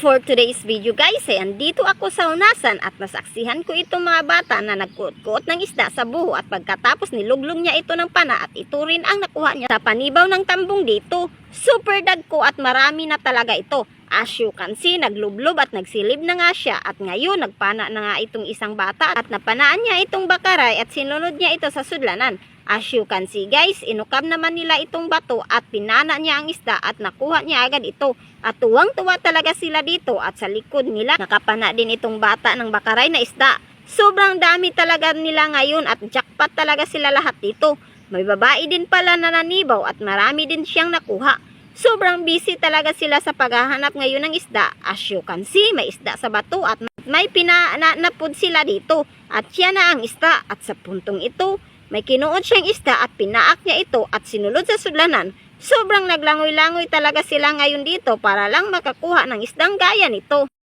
For today's video guys, ay andito ako sa unasan at nasaksihan ko itong mga bata na nagkuot-kuot ng isda sa buho at pagkatapos niluglong niya ito ng pana at ito rin ang nakuha niya sa panibaw ng tambong dito. Super dagko at marami na talaga ito. As you can see, naglublob at nagsilib na nga siya at ngayon nagpana na nga itong isang bata at napanaan niya itong bakaray at sinunod niya ito sa sudlanan. As you can see guys, inukab naman nila itong bato at pinana niya ang isda at nakuha niya agad ito. At tuwang-tuwa talaga sila dito at sa likod nila nakapana din itong bata ng bakaray na isda. Sobrang dami talaga nila ngayon at jackpot talaga sila lahat dito. May babae din pala na nanibaw at marami din siyang nakuha. Sobrang busy talaga sila sa paghahanap ngayon ng isda. As you can see, may isda sa bato at may pinanapod sila dito. At siya na ang isda at sa puntong ito, may kinuod siyang isda at pinaak niya ito at sinulod sa sudlanan. Sobrang naglangoy-langoy talaga sila ngayon dito para lang makakuha ng isdang gaya nito.